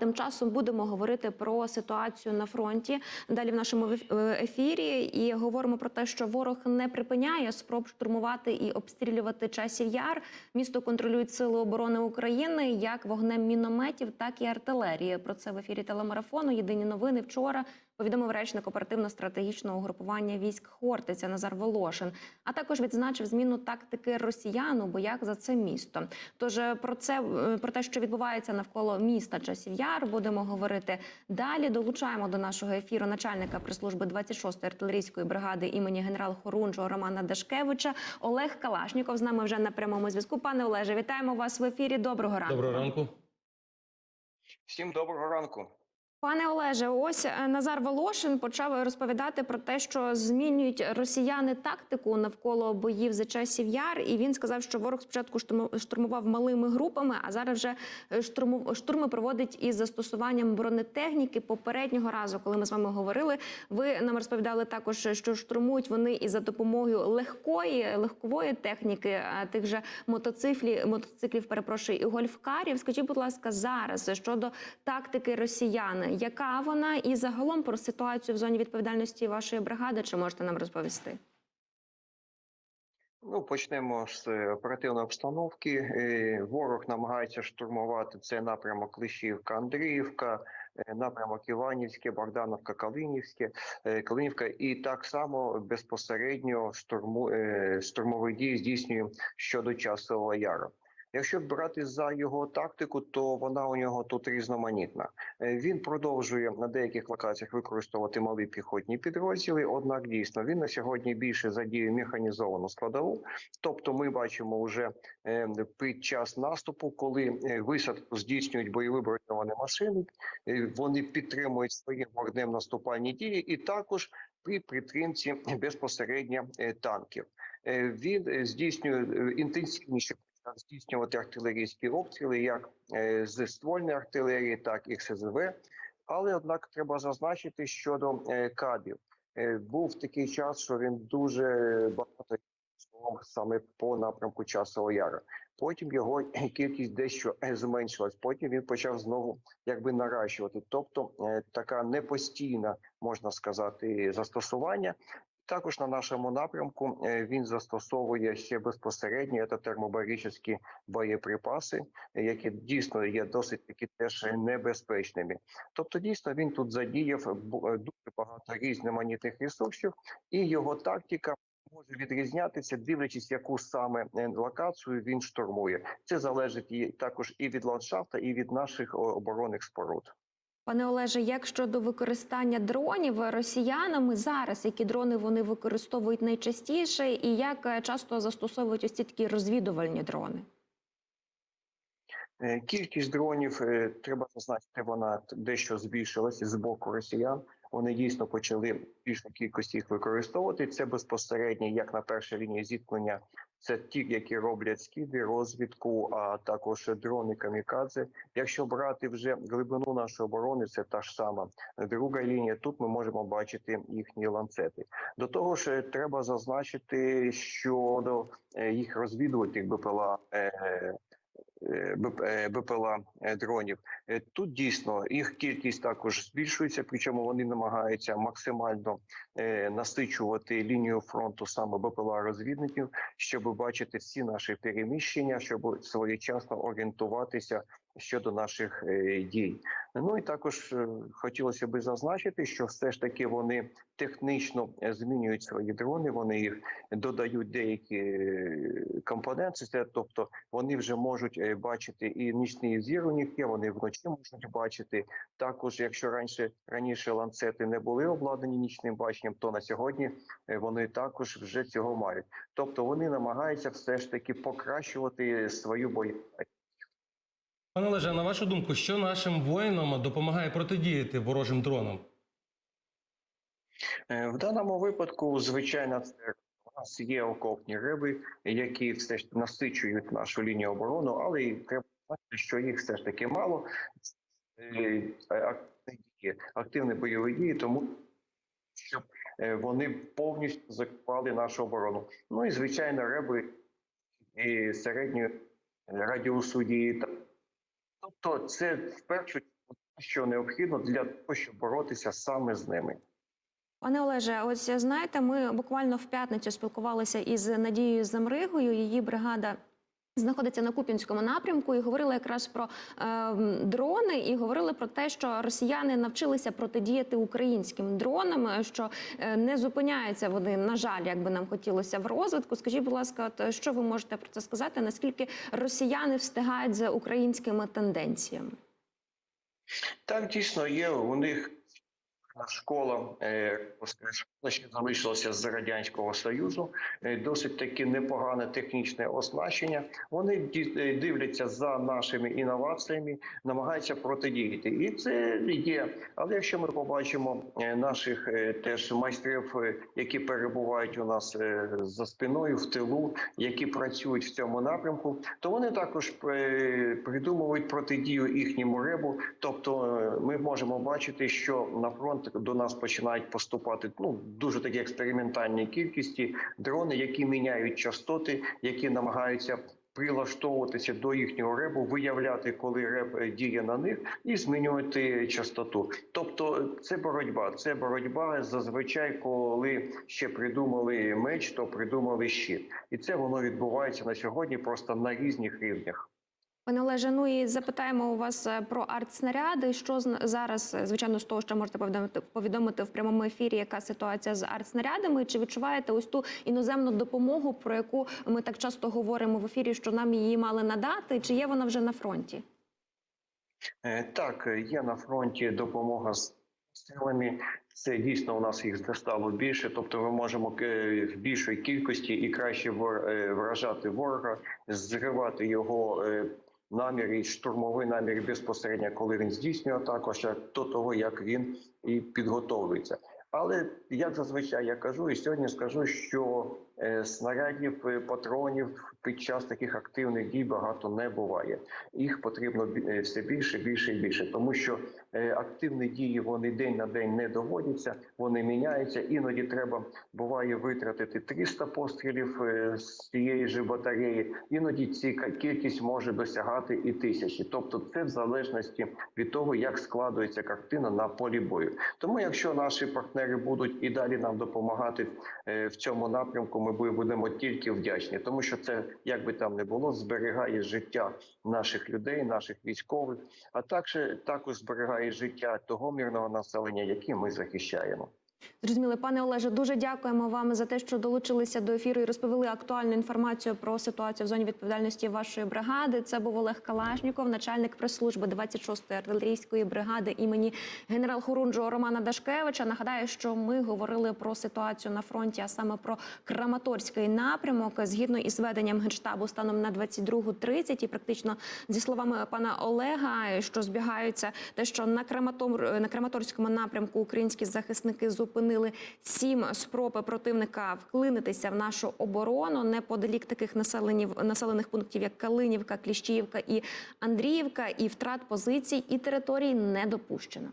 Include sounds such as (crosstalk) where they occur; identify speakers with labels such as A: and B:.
A: Тим часом будемо говорити про ситуацію на фронті далі в нашому е, ефірі. І говоримо про те, що ворог не припиняє спроб штурмувати і обстрілювати часів яр. Місто контролюють сили оборони України як вогнем мінометів, так і артилерії. Про це в ефірі телемарафону. Єдині новини вчора повідомив речник оперативно-стратегічного угрупування військ Хортиця Назар Волошин. А також відзначив зміну тактики росіян у боях за це місто. Тож е, про це е, про те, що відбувається навколо міста часів яр, будемо говорити далі. Долучаємо до нашого ефіру начальника прес-служби 26-ї артилерійської бригади імені генерал Хорунжого Романа Дашкевича. Олег Калашніков з нами вже на прямому зв'язку. Пане Олеже, вітаємо вас в ефірі. Доброго ранку.
B: Доброго ранку.
C: Всім доброго ранку.
A: Пане Олеже, ось е, Назар Волошин почав розповідати про те, що змінюють росіяни тактику навколо боїв за часів яр. І він сказав, що ворог спочатку штурму- штурмував малими групами, а зараз вже е, штурму штурми проводить із застосуванням бронетехніки. Попереднього разу, коли ми з вами говорили, ви нам розповідали також, що штурмують вони і за допомогою легкої легкової техніки, тих же мотоциклів, мотоциклів, перепрошую, і гольфкарів. Скажіть, будь ласка, зараз щодо тактики росіян, яка вона і загалом про ситуацію в зоні відповідальності вашої бригади, чи можете нам розповісти?
C: Ну, почнемо з оперативної обстановки. Е, Ворог намагається штурмувати цей напрямок Клишівка, Андріївка, е, напрямок Іванівське, Богдановка, Калинівське, е, Калинівка, і так само безпосередньо штурму штурмові дії здійснює щодо часового яру. Якщо брати за його тактику, то вона у нього тут різноманітна. Е, Він продовжує на деяких локаціях використовувати малі піхотні підрозділи. Однак дійсно він на сьогодні більше задіє механізовану складову. Тобто, ми бачимо вже е, під час наступу, коли е, висадку здійснюють бойові броньовані машини, вони підтримують своїм вогнем наступальні дії, і також при підтримці безпосередньо танків. Він здійснює інтенсивніше здійснювати артилерійські обстріли, як е, з ствольної артилерії, так і СЗВ. Але однак треба зазначити щодо е, кабів. Е, Був такий час, що він дуже багато саме по напрямку часового яра. Потім його (clears throat) кількість дещо е, зменшилась. Потім він почав знову якби наращувати. Тобто е, така непостійна, можна сказати, застосування. Також на нашому напрямку е, він застосовує ще безпосередньо це термобаричні боєприпаси, які дійсно є досить таки теж небезпечними. Тобто, дійсно він тут задіяв е, дуже багато різноманітних ресурсів, і його тактика може відрізнятися, дивлячись, яку саме е, локацію він штурмує. Це залежить і також і від ландшафта, і від наших оборонних споруд.
A: Пане Олеже, як щодо використання дронів росіянами зараз, які дрони вони використовують найчастіше, і як е, часто застосовують ось ці такі розвідувальні дрони?
C: Е, Кількість дронів е, треба зазначити, вона дещо збільшилася з боку росіян. Вони дійсно почали в більшій кількості їх використовувати. Це безпосередньо як на першій лінії зіткнення. Це ті, які роблять скиди, розвідку, а також дрони камікадзе. Якщо брати вже глибину нашої оборони, це та ж сама друга лінія. Тут ми можемо бачити їхні ланцети. До того ж, треба зазначити щодо е, їх розвідувальних БПЛА. Е, е, е, БПЛА дронів. Е, Тут дійсно їх кількість також збільшується, причому вони намагаються максимально насичувати лінію фронту саме БПЛА розвідників, щоб бачити всі наші переміщення, щоб своєчасно орієнтуватися щодо наших е, дій. Ну і також е, хотілося би зазначити, що все ж таки вони технічно е, змінюють свої дрони. Вони їх додають деякі компоненти, тобто вони вже можуть бачити і нічний зір у них є. Вони вночі можуть бачити. Також, якщо раніше раніше ланцети не були обладнані нічним баченням, то на сьогодні вони також вже цього мають. Тобто вони намагаються все ж таки покращувати свою бою.
B: Пане Олеже, на вашу думку, що нашим воїнам допомагає протидіяти ворожим дронам?
C: Е, В даному випадку, звичайно, це у нас є окопні риби, які все ж насичують нашу лінію оборони, але і треба знати, що їх все ж таки мало. Е, Активні бойові дії, тому щоб е, вони повністю закривали нашу оборону. Ну і звичайно, реби і середньої радіусу дії. Тобто, це в першу чергу що необхідно для того, щоб боротися саме з ними.
A: Пане Олеже, ось знаєте, ми буквально в п'ятницю спілкувалися із Надією Замригою. Її бригада знаходиться на Куп'янському напрямку і говорили якраз про е, дрони, і говорили про те, що росіяни навчилися протидіяти українським дронам, е, що е, не зупиняються вони, на жаль, як би нам хотілося в розвитку. Скажіть, будь ласка, от е, що ви можете про це сказати? Наскільки росіяни встигають за українськими тенденціями?
C: Так, дійсно є. У них школа, ще залишилася з Радянського Союзу, е, досить таки непогане технічне оснащення. Вони е, дивляться за нашими інноваціями, намагаються протидіяти. І це є. Але якщо ми побачимо е, наших теж майстрів, які перебувають у нас за спиною в тилу, які працюють в цьому напрямку, то вони також придумують протидію їхньому ребу. Тобто ми можемо бачити, що на фронт до нас починають поступати ну дуже такі експериментальні кількості дрони, які міняють частоти, які намагаються. Прилаштовуватися до їхнього ребу, виявляти, коли реб е, діє на них, і змінювати частоту. Тобто, це боротьба. Це боротьба зазвичай, коли ще придумали меч, то придумали щит, і це воно відбувається на сьогодні просто на різних рівнях.
A: Пане Олеже, ну і запитаємо у вас е, про артснаряди. Що зараз, е, звичайно, з того, що можете повідомити, повідомити в прямому ефірі, яка ситуація з артснарядами? Чи відчуваєте ось ту іноземну допомогу, про яку ми так часто говоримо в ефірі, що нам її мали надати? Чи є вона вже на фронті?
C: Е, Так, є на фронті допомога з силами. Це дійсно у нас їх стало більше. Тобто, ми можемо в більшій кількості і краще вражати ворога, зривати його наміри, штурмовий намір безпосередньо, коли він здійснює атаку, ще до того як він і підготовується. Але як зазвичай я кажу, і сьогодні скажу, що снарядів, е, патронів під час таких активних дій багато не буває. Їх потрібно е, все більше, більше і більше, тому що е, активні дії вони день на день не доводяться, вони міняються. Іноді треба буває витратити 300 пострілів е, з цієї ж батареї. Іноді ці кількість може досягати і тисячі. Тобто, це в залежності від того, як складується картина на полі бою. Тому, якщо наші партнери будуть і далі нам допомагати е, в цьому напрямку, ми бу- будемо тільки вдячні, тому що це як би там не було, зберігає життя наших людей, наших військових, а також також зберігає життя того мирного населення, яке ми захищаємо.
A: Зрозуміли, пане Олеже, дуже дякуємо вам за те, що долучилися до ефіру і розповіли актуальну інформацію про ситуацію в зоні відповідальності вашої бригади. Це був Олег Калашніков, начальник прес-служби 26-ї артилерійської бригади імені генерал-хорунжого Романа Дашкевича. Нагадаю, що ми говорили про ситуацію на фронті, а саме про Краматорський напрямок. Згідно із веденням генштабу станом на 22.30 і практично зі словами пана Олега, що збігаються, те, що на Краматор на Краматорському напрямку українські захисники зупинили сім спроб противника вклинитися в нашу оборону неподалік таких населенів населених пунктів, як Калинівка, Кліщіївка і Андріївка, і втрат позицій і територій не допущено.